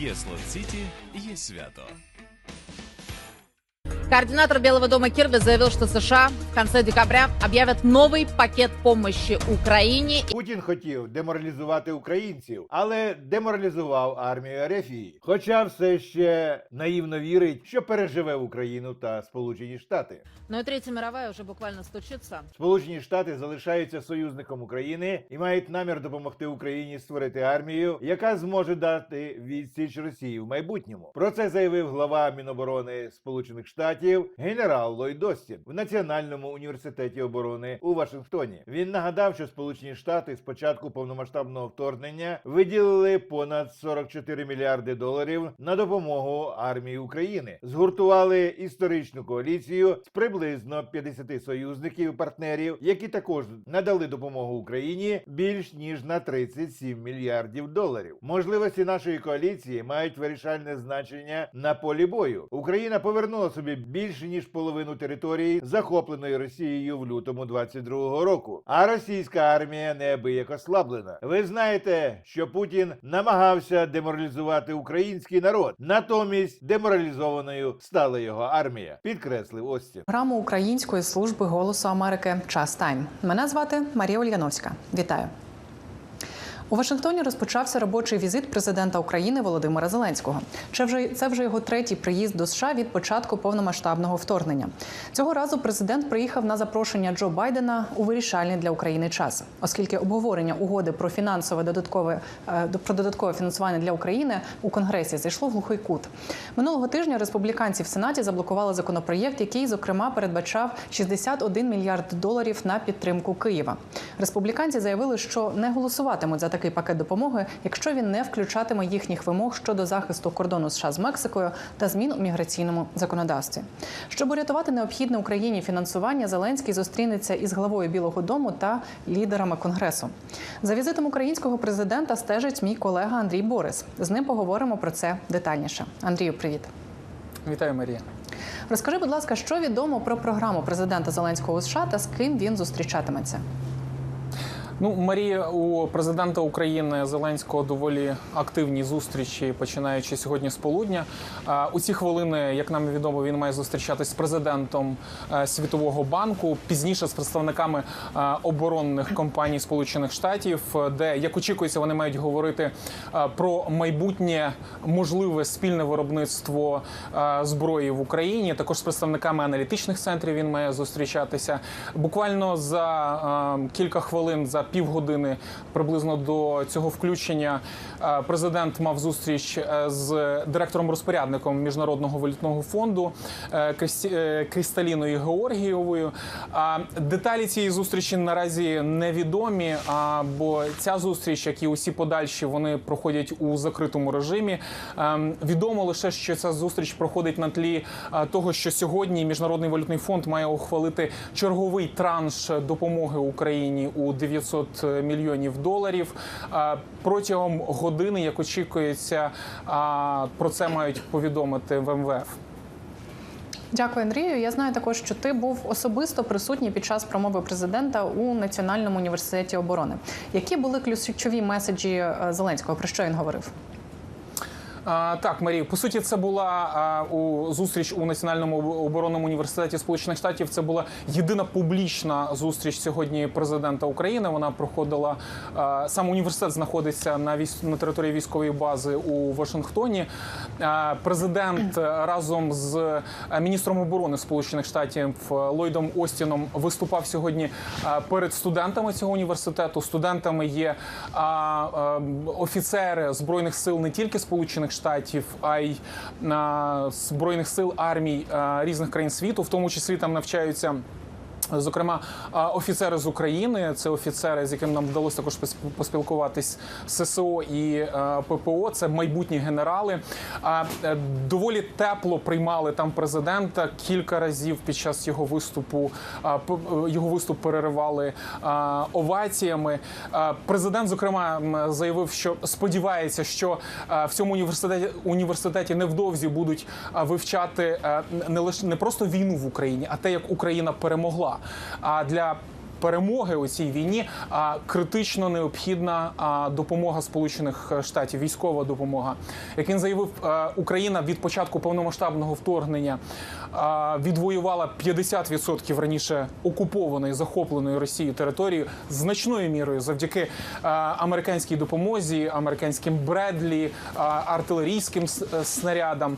Є Слон Сіті, є свято. Координатор Белого дома Кирби заявил, что США в конце декабря объявят новый пакет помощи Украине. Путін хотів деморалізувати українців, але деморалізував армію Арефії. Хоча все ще наївно вірить, що переживе Україну та Сполучені Штати. Но и Третья мировая уже буквально стучится. Сполучені Штати залишаються союзником України і мають намір допомогти Україні створити армію, яка зможе дати відсіч Росії в майбутньому. Про це заявив глава Міноборони Сполучених Штатів генерал Ллойд Остін в Національному університеті оборони у Вашингтоні. Він нагадав, що Сполучені Штати з початку повномасштабного вторгнення виділили понад 44 мільярди доларів на допомогу армії України, згуртували історичну коаліцію з приблизно 50 союзників і партнерів, які також надали допомогу Україні більш ніж на 37 мільярдів доларів. Можливості нашої коаліції мають вирішальне значення на полі бою. Україна повернула собі більше ніж половину території, захопленої Росією в лютому 22-го року. А російська армія неабияк ослаблена. Ви знаєте, що Путін намагався деморалізувати український народ. Натомість деморалізованою стала його армія, підкреслив Остін. Програму Української служби голосу Америки Час Тайм. Мене звати Марія Ульяновська. Вітаю. У Вашингтоні розпочався робочий візит президента України Володимира Зеленського. Це вже це вже його третій приїзд до США від початку повномасштабного вторгнення. Цього разу президент приїхав на запрошення Джо Байдена у вирішальний для України час, оскільки обговорення угоди про фінансове додаткове е, про додаткове фінансування для України у Конгресі зайшло в глухий кут. Минулого тижня республіканці в Сенаті заблокували законопроєкт, який зокрема передбачав 61 мільярд доларів на підтримку Києва. Республіканці заявили, що не голосуватимуть за такий пакет допомоги, якщо він не включатиме їхніх вимог щодо захисту кордону США з Мексикою та змін у міграційному законодавстві. Щоб урятувати необхідне Україні фінансування, Зеленський зустрінеться із главою Білого Дому та лідерами конгресу. За візитом українського президента стежить мій колега Андрій Борис. З ним поговоримо про це детальніше. Андрію, привіт. Вітаю, Марія. Розкажи, будь ласка, що відомо про програму президента Зеленського у США та з ким він зустрічатиметься? Ну, Марія, у президента України Зеленського доволі активні зустрічі, починаючи сьогодні з полудня. У ці хвилини, як нам відомо, він має зустрічатись з президентом е, Світового банку, пізніше з представниками е, оборонних компаній Сполучених Штатів, де як очікується, вони мають говорити е, про майбутнє можливе спільне виробництво зброї в Україні. Також з представниками аналітичних центрів він має зустрічатися. Буквально за кілька хвилин, за півгодини приблизно до цього включення, е, президент мав зустріч е, з директором-розпорядником міжнародного валютного фонду е, Крісталіною Георгієвою. Деталі цієї зустрічі наразі невідомі. Бо ця зустріч, як і усі подальші, вони проходять у закритому режимі. Відомо лише, що ця зустріч проходить на тлі того, що сьогодні міжнародний валютний фонд має ухвалити черговий транш допомоги Україні у 900 мільйонів доларів. Е, Протягом години, як очікується, про це мають повідомити в МВФ. Дякую, Андрію. Я знаю також, що ти був особисто присутній під час промови президента у Національному університеті оборони. Які були ключові меседжі е, Зеленського? Про що він говорив? Так, Марію, по суті, це була у зустріч у Національному оборонному університеті Сполучених Штатів. Це була єдина публічна зустріч сьогодні президента України. Вона проходила сам університет знаходиться на військ на території військової бази у Вашингтоні. Президент е, разом з е, міністром оборони Сполучених Штатів е, Ллойдом Остіном виступав сьогодні перед студентами цього університету. Студентами є офіцери збройних сил не тільки Сполучених Штатів, а й збройних сил армій різних країн світу, в тому числі там навчаються. Зокрема, офіцери з України, це офіцери, з якими нам вдалося також пос- поспілкуватись ССО і ППО. Це майбутні генерали. Е, Доволі тепло приймали там президента кілька разів під час його виступу. е, Його виступ переривали оваціями. Президент, зокрема, заявив, що сподівається, що в цьому університеті університеті невдовзі будуть вивчати е, не лише не просто війну в Україні, а те, як Україна перемогла. А для перемоги у цій війні а, критично необхідна допомога Сполучених Штатів, військова допомога. Як він заявив, Україна від початку повномасштабного вторгнення відвоювала 50% раніше окупованої захопленої Росією території значною мірою завдяки американській допомозі, американським Бредлі, артилерійським е, снарядам.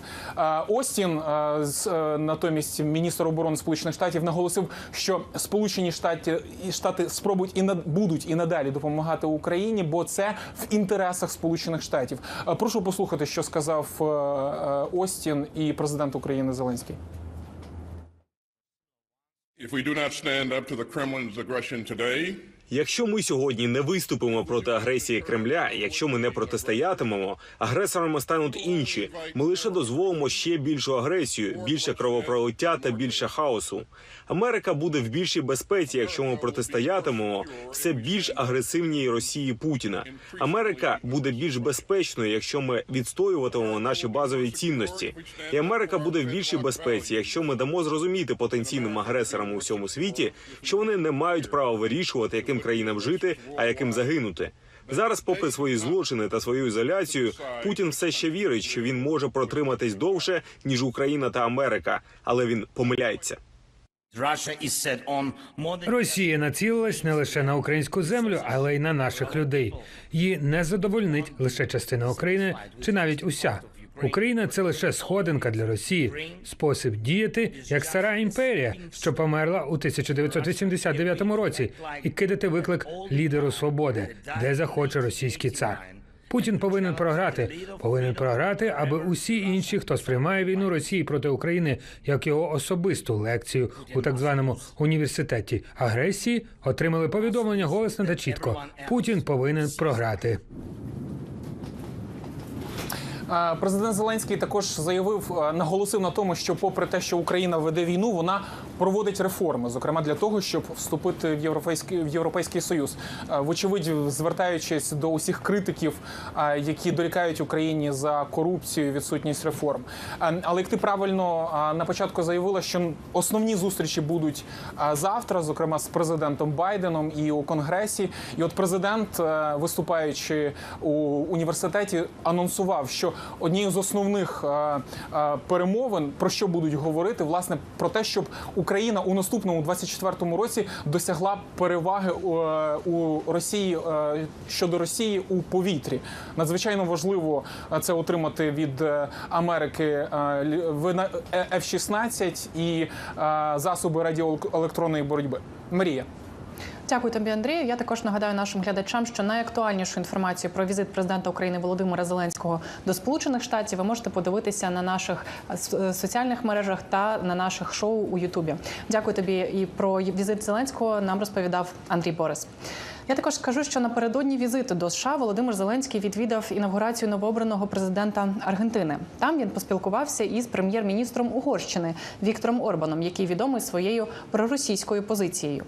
Остін е, натомість міністр оборони Сполучених Штатів наголосив, що Сполучені Штати і Штати спробують і над- будуть і надалі допомагати Україні, бо це в інтересах Сполучених Штатів. Прошу послухати, що сказав е, е, Остін і президент України Зеленський. If we do not stand up to the Kremlin's aggression today, Якщо ми сьогодні не виступимо проти агресії Кремля, якщо ми не протистоятимемо, агресорами стануть інші. Ми лише дозволимо ще більшу агресію, більше кровопролиття та більше хаосу. Америка буде в більшій безпеці, якщо ми протистоятимемо все більш агресивній Росії Путіна. Америка буде більш безпечною, якщо ми відстоюватимемо наші базові цінності. І Америка буде в більшій безпеці, якщо ми дамо зрозуміти потенційним агресорам у всьому світі, що вони не мають права вирішувати, яким країнам жити, а яким загинути. Зараз, попри свої злочини та свою ізоляцію, Путін все ще вірить, що він може протриматись довше ніж Україна та Америка, але він помиляється. Росія націлилась не лише на українську землю, але й на наших людей. Її не задовольнить лише частина України чи навіть уся. Україна це лише сходинка для Росії, спосіб діяти як стара імперія, що померла у 1989 році, і кидати виклик лідеру свободи, де захоче російський цар. Путін повинен програти, повинен програти, аби усі інші, хто сприймає війну Росії проти України як його особисту лекцію у так званому університеті агресії, отримали повідомлення голосно та чітко. Путін повинен програти. Е, Президент Зеленський також заявив, е, наголосив на тому, що, попри те, що Україна веде війну, вона проводить реформи, зокрема для того, щоб вступити в європейський в європейський союз. Е, Вочевидь, звертаючись до усіх критиків, е, які дорікають Україні за корупцію, відсутність реформ. Е, Але як ти правильно на початку заявила, що основні зустрічі будуть завтра, зокрема з президентом Байденом і у Конгресі. І от президент, виступаючи у університеті, анонсував, що однією з основних перемовин про що будуть говорити, власне, про те, щоб Україна у наступному 24-му році досягла переваги е, у Росії е, щодо Росії у повітрі. Надзвичайно важливо е, це отримати від Америки е, лі- е, F-16 і засоби радіоелектронної боротьби. Марія. Дякую тобі, Андрію. Я також нагадаю нашим глядачам, що найактуальнішу інформацію про візит президента України Володимира Зеленського до Сполучених Штатів ви можете подивитися на наших е, е, соціальних мережах та на наших шоу у Ютубі. Дякую тобі. І про візит Зеленського нам розповідав Андрій Борис. Я також скажу, що напередодні візиту до США Володимир Зеленський відвідав інавгурацію новообраного президента Аргентини. Там він поспілкувався із прем'єр-міністром Угорщини Віктором Орбаном, який відомий своєю проросійською позицією.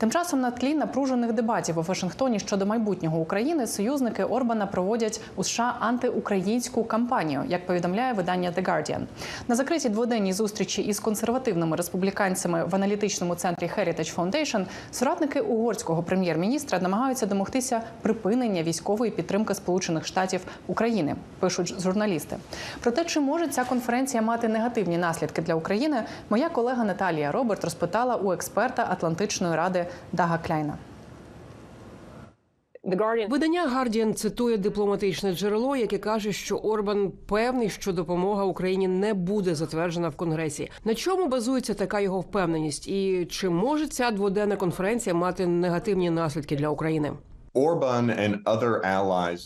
Тим часом на тлі напружених дебатів у Вашингтоні щодо майбутнього України союзники Орбана проводять у США антиукраїнську кампанію, як повідомляє видання The Guardian. На закритій дводенній зустрічі із консервативними республіканцями в аналітичному центрі Heritage Foundation соратники угорського прем'єр-міністра намагаються домогтися припинення військової підтримки Сполучених Штатів України. Пишуть журналісти. Про те, чи може ця конференція мати негативні наслідки для України, моя колега Наталія Роберт розпитала у експерта Атлантичної ради Дага Кляйна. Видання Гардіан цитує дипломатичне джерело, яке каже, що Орбан певний, що допомога Україні не буде затверджена в Конгресі. На чому базується така його впевненість? І чи може ця дводенна конференція мати негативні наслідки для України?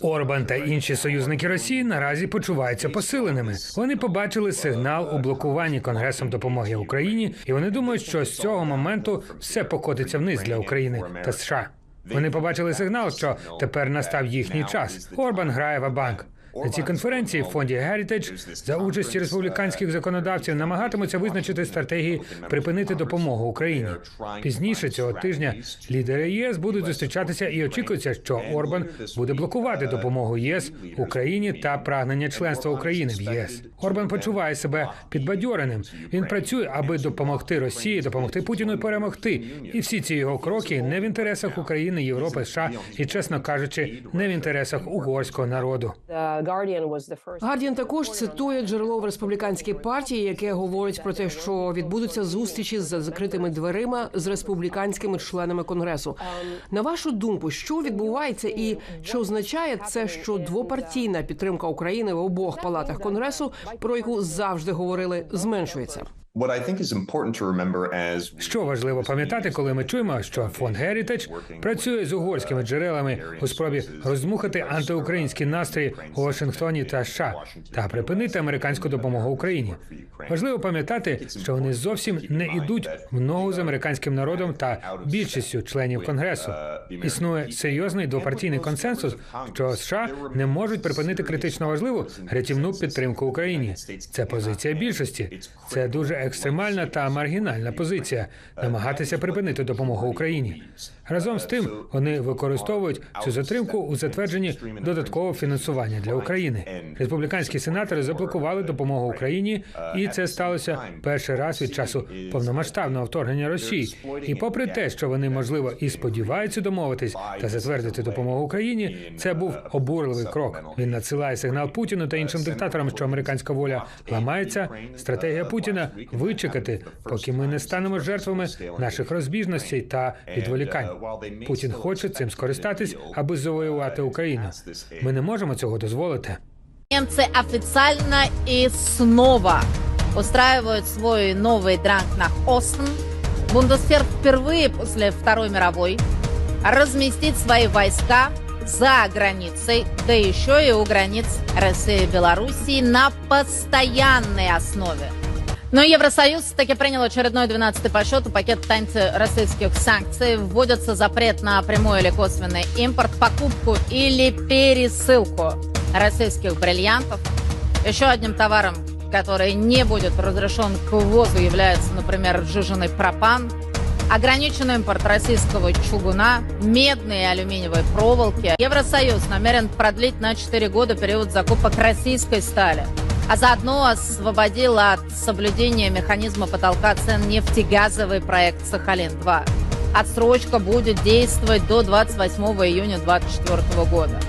Орбан та інші союзники Росії наразі почуваються посиленими. Вони побачили сигнал у блокуванні Конгресом допомоги Україні, і вони думають, що з цього моменту все покотиться вниз для України та США. Вони побачили сигнал, що тепер настав їхній час. Орбан грає в банк. На цій конференції в фонді Heritage за участі республіканських законодавців намагатимуться визначити стратегії припинити допомогу Україні. Пізніше цього тижня лідери ЄС будуть зустрічатися і очікується, що Орбан буде блокувати допомогу ЄС Україні та прагнення членства України в ЄС. Орбан почуває себе підбадьореним. Він працює, аби допомогти Росії, допомогти Путіну перемогти. І всі ці його кроки не в інтересах України, Європи, США і, чесно кажучи, не в інтересах угорського народу. Гардіан також цитує джерело в республіканській партії, яке говорить про те, що відбудуться зустрічі за закритими дверима з республіканськими членами конгресу. На вашу думку, що відбувається, і чи означає це, що двопартійна підтримка України в обох палатах конгресу, про яку завжди говорили, зменшується? Що важливо пам'ятати, коли ми чуємо, що фонд Heritage працює з угорськими джерелами у спробі роздмухати антиукраїнські настрої у Вашингтоні та США та припинити американську допомогу Україні. Важливо пам'ятати, що вони зовсім не йдуть в ногу з американським народом та більшістю членів конгресу. Існує серйозний двопартійний консенсус, що США не можуть припинити критично важливу рятівну підтримку Україні. Це позиція більшості. Це дуже екстремальна та маргінальна позиція намагатися припинити допомогу Україні. Разом з тим вони використовують цю затримку у затвердженні додаткового фінансування для України. Республіканські сенатори заблокували допомогу Україні, і це сталося перший раз від часу повномасштабного вторгнення Росії. І попри те, що вони можливо і сподіваються домовитись та затвердити допомогу Україні, це був обурливий крок. Він надсилає сигнал Путіну та іншим диктаторам, що американська воля ламається. Стратегія Путіна вичекати, поки ми не станемо жертвами наших розбіжностей та відволікань. Путін хоче цим скористатись, аби завоювати Україну. Ми не можемо цього дозволити. Немцы официально и снова устраивают свой новый дранг на Остен. Бундесвер впервые после Второй мировой разместит свои войска за границей, да еще и у границ России и Белоруссии на постоянной основе. Но Евросоюз таки принял очередной 12-й по счету пакет антироссийских санкций. Вводится запрет на прямой или косвенный импорт, покупку или пересылку российских бриллиантов. Еще одним товаром, который не будет разрешен к ввозу, является, например, сжиженный пропан. Ограничен импорт российского чугуна, медной и алюминиевой проволоки. Евросоюз намерен продлить на 4 года период закупок российской стали а заодно освободил от соблюдения механизма потолка цен нефтегазовый проект «Сахалин-2». Отсрочка будет действовать до 28 июня 2024 года.